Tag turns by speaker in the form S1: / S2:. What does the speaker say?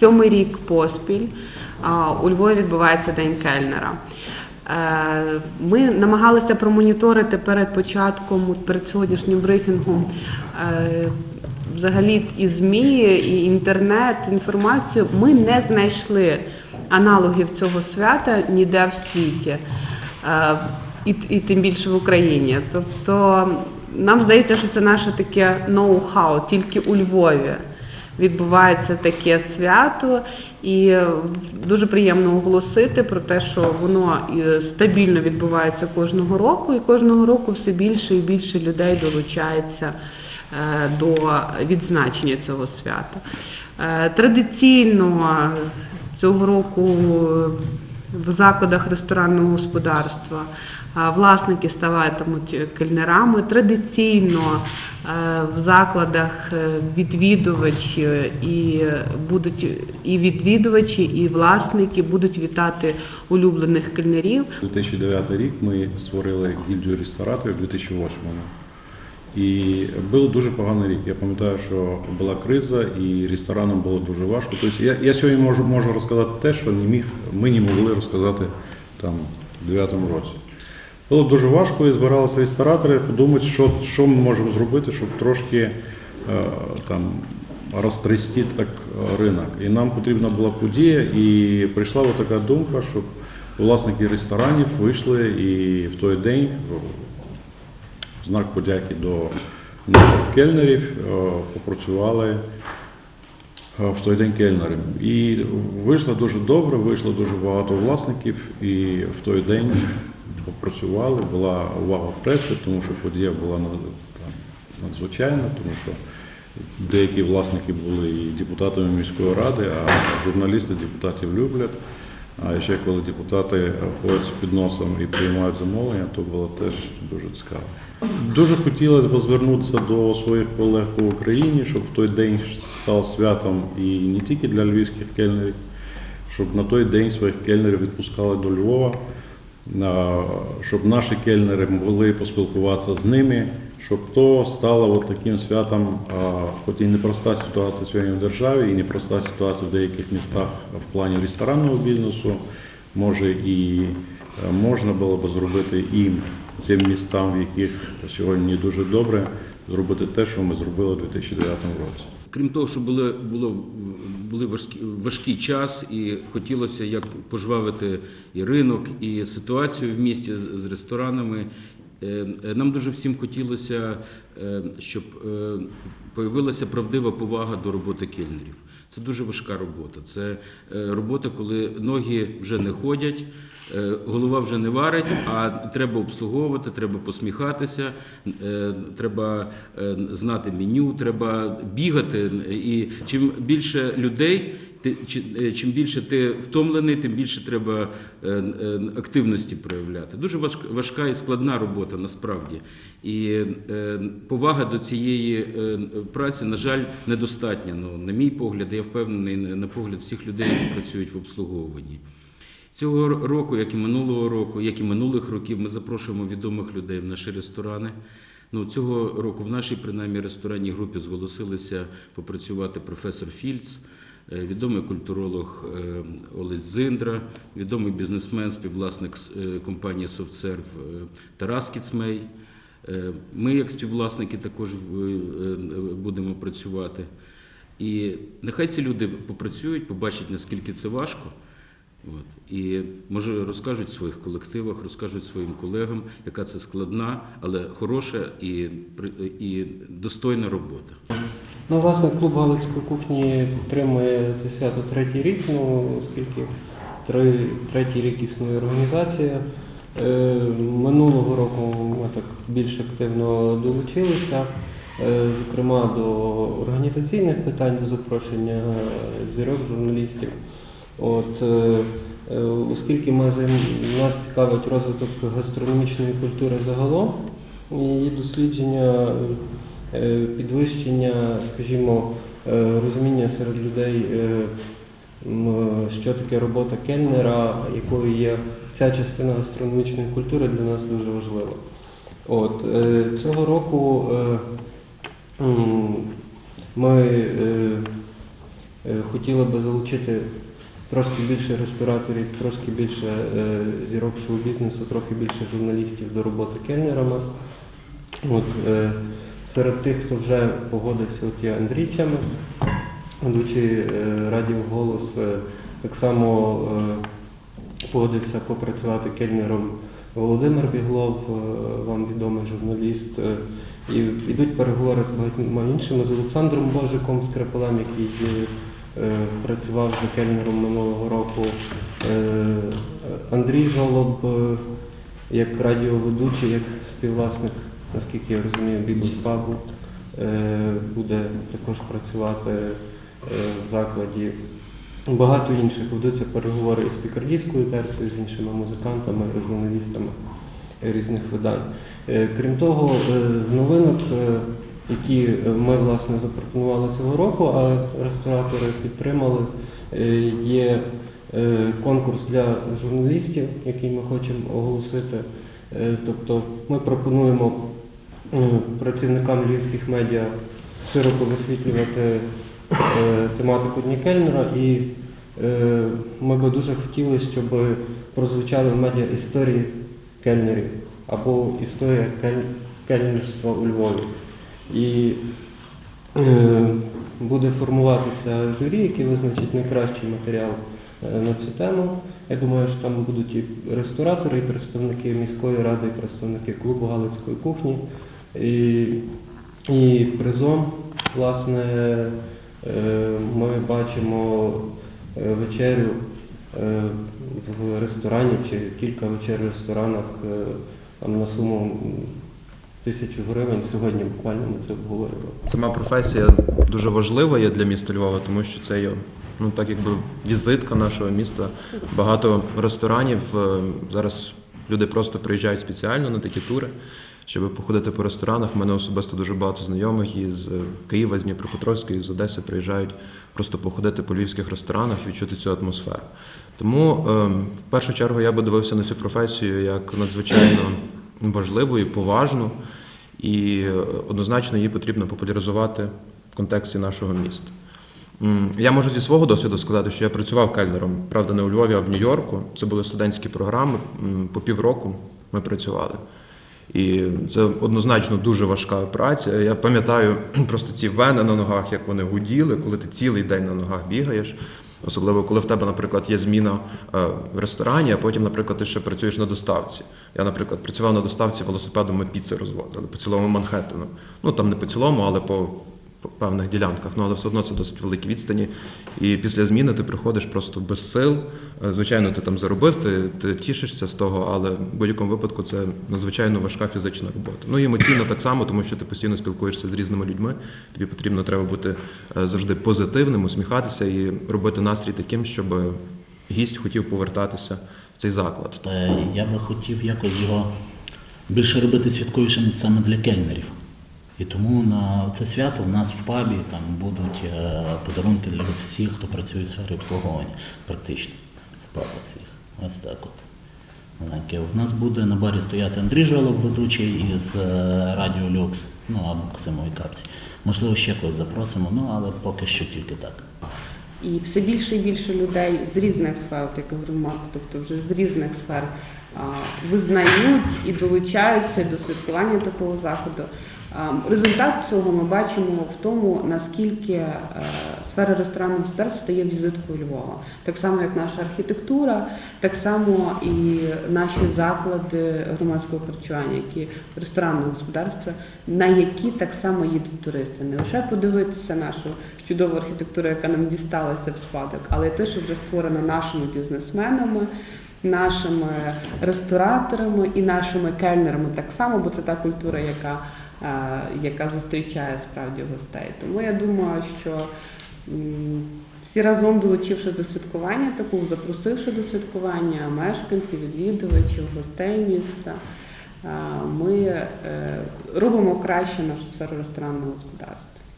S1: сьомий рік поспіль у Львові відбувається День Кельнера. Е, Ми намагалися промоніторити перед початком, перед сьогоднішнім брифінгом е, взагалі і ЗМІ, і інтернет, інформацію. Ми не знайшли аналогів цього свята ніде в світі, Е, і, і тим більше в Україні. Тобто нам здається, що це наше таке ноу-хау, тільки у Львові відбувається таке свято, і дуже приємно оголосити про те, що воно стабільно відбувається кожного року, і кожного року все більше і більше людей долучається е, до відзначення цього свята. Е, Традиційно цього року в закладах ресторанного господарства власники ставатимуть кельнерами. Традиційно е, в закладах е, відвідувачі і будуть і відвідувачі, і власники будуть вітати улюблених кельнерів.
S2: 2009 рік ми створили гільдію рестораторів у 2008-му. І був дуже поганий рік. Я пам'ятаю, що була криза і ресторанам було дуже важко. Тобто я, я сьогодні можу, можу розказати те, що не міг, ми не могли розказати там, в 2009 році. Було дуже важко і збиралися ресторатори подумати, що, що ми можемо зробити, щоб трошки е, там, розтрясти так ринок. І нам потрібна була подія, і прийшла така думка, щоб власники ресторанів вийшли і в той день знак подяки до наших кельнерів е, попрацювали в той день кельнером. І вийшло дуже добре, вийшло дуже багато власників, і в той день попрацювали, була увага преси, тому що подія була надзвичайна, тому що деякі власники були і депутатами міської ради, а журналісти депутатів люблять. А ще коли депутати ходять з підносом і приймають замовлення, то було теж дуже цікаво. Дуже хотілося б звернутися до своїх колег по Україні, щоб в той день став святом і не тільки для львівських кельнерів, щоб на той день своїх кельнерів відпускали до Львова, щоб наші кельнери могли поспілкуватися з ними, щоб то стало от таким святом, хоч і непроста ситуація сьогодні в державі, і непроста ситуація в деяких містах в плані ресторанного бізнесу, може і е, можна було б зробити і тим містам, в яких сьогодні дуже добре, зробити те, що ми зробили у 2009 році.
S3: Крім того, що були, було, були важкі, важкий час, і хотілося як пожвавити і ринок, і ситуацію в місті з, ресторанами. Е, е, Нам дуже всім хотілося, е, щоб появилася правдива повага до роботи кельнерів. Це дуже важка робота. Це е, робота, коли ноги вже не ходять, е, голова вже не варить, а треба обслуговувати, треба посміхатися, е, треба знати меню, треба бігати. І чим більше людей, чим більше ти втомлений, тим більше треба е, е, активності проявляти. Дуже важка, і складна робота насправді. І е, повага до цієї е, праці, на жаль, недостатня. Ну, на мій погляд, я впевнений на погляд всіх людей, які працюють в обслуговуванні. Цього року, як і минулого року, як і минулих років, ми запрошуємо відомих людей в наші ресторани. Ну, цього року в нашій принаймні ресторанній групі зголосилися попрацювати професор Фільц, е, відомий культуролог е, Олесь Зиндра, відомий бізнесмен, співвласник е, компанії «Софтсерв» е, Тарас Кіцмей. Е, Ми, як співвласники, також е, будемо працювати. І нехай ці люди попрацюють, побачать, наскільки це важко. От. І може розкажуть в своїх колективах, розкажуть своїм колегам, яка це складна, але хороша і, і достойна робота.
S4: Ну, власне, клуб Галицької кухні підтримує це свято третій рік, ну, оскільки три, третій рік існує організація. Е, минулого року ми так більш активно долучилися, е, зокрема до організаційних питань, до запрошення зірок, журналістів. От, е, е, оскільки ми, нас цікавить розвиток гастрономічної культури загалом, і дослідження підвищення, скажімо, е, розуміння серед людей, е, що таке робота кельнера, якою є ця частина гастрономічної культури для нас дуже важлива. От, е, цього року е, ми е, Е, Хотіли би залучити трошки більше рестораторів, трошки більше е, зірок шоу-бізнесу, трохи більше журналістів до роботи кельнерами. От, е, серед тих, хто вже погодився, от є Андрій Чемес, ведучий е, радіо Голос. Е, так само е, погодився попрацювати кельнером Володимир Біглов, вам відомий журналіст. І йдуть переговори з багатьма іншими, з Олександром Божиком Скрипалем, який е, працював вже кельнером минулого року. Андрій Жолоб, як радіоведучий, як співвласник, наскільки я розумію, Пабу, е, буде також працювати е, в закладі. Багато інших ведуться переговори із пікардійською терцією, з іншими музикантами, журналістами різних видань. Е, Крім того, з новинок, які ми власне запропонували цього року, а ресторатори підтримали, є конкурс для журналістів, який ми хочемо оголосити. Тобто ми пропонуємо працівникам львівських медіа широко висвітлювати е, тематику Дні Кельнера і е, ми би дуже хотіли, щоб прозвучали в медіа історії кельнерів або історія кель- кельнерства у Львові. І е, буде формуватися журі, яке визначить найкращий матеріал на цю тему. Я думаю, що там будуть і ресторатори, і представники міської ради, і представники клубу Галицької кухні. І, і призом, власне, е, ми бачимо е, вечерю е, в ресторані чи кілька вечер в ресторанах на суму тисячу гривень. Сьогодні буквально ми це обговорювали.
S5: Сама професія дуже важлива є для міста Львова, тому що це є ну так якби візитка нашого міста. Багато ресторанів зараз люди просто приїжджають спеціально на такі тури, щоб походити по ресторанах. У мене особисто дуже багато знайомих із е, Києва, з Дніпропетровська, і з Одеси приїжджають просто походити по львівських ресторанах, і відчути цю атмосферу. Тому е, в першу чергу я би дивився на цю професію як надзвичайно важливу і поважну. І е, однозначно її потрібно популяризувати в контексті нашого міста. Я можу зі свого досвіду сказати, що я працював кельнером, правда, не у Львові, а в Нью-Йорку. Це були студентські програми. По півроку ми працювали. І це однозначно дуже важка праця. Я пам'ятаю просто ці вени на ногах, як вони гуділи, коли ти цілий день на ногах бігаєш. Особливо, коли в тебе, наприклад, є зміна е, в ресторані, а потім, наприклад, ти ще працюєш на доставці. Я, наприклад, працював на доставці велосипедом, ми піци розводили по цілому Манхеттену. Ну там не по цілому, але по, по певних ділянках. Ну але все одно це досить великі відстані. І після зміни ти приходиш просто без сил. Е, Звичайно, ти там заробив, ти, ти тішишся з того, але в будь-якому випадку це надзвичайно важка фізична робота. Ну і емоційно так само, тому що ти постійно спілкуєшся з різними людьми. Тобі потрібно треба бути е, завжди позитивним, усміхатися і робити настрій таким, щоб гість хотів повертатися в цей заклад.
S6: Е, Я би хотів якось його більше робити святковішим саме для кельнерів. І тому на це свято в нас в пабі там будуть е, подарунки для всіх, хто працює в сфері обслуговування, практично. Паба всіх. Ось так от. У нас буде на барі стояти Андрій Жолоб, ведучий із е, Радіо Люкс, ну або Максимові капці. Можливо, ще когось запросимо, ну але поки що тільки так.
S1: І все більше і більше людей з різних сфер, як говорю, Марк, тобто вже з різних сфер визнають і долучаються до святкування такого заходу. Результат цього ми бачимо в тому, наскільки е, сфера ресторанного господарства стає візиткою Львова. Так само, як наша архітектура, так само і наші заклади громадського харчування, які ресторанне господарство, на які так само їдуть туристи. Не лише подивитися нашу чудову архітектуру, яка нам дісталася в спадок, але й те, що вже створено нашими бізнесменами, нашими рестораторами і нашими кельнерами так само, бо це та культура, яка, е, яка зустрічає справді гостей. Тому я думаю, що всі разом долучивши до святкування, таку запросивши до святкування мешканців, відвідувачів, гостей міста, е, ми е, робимо краще нашу сферу ресторанного господарства.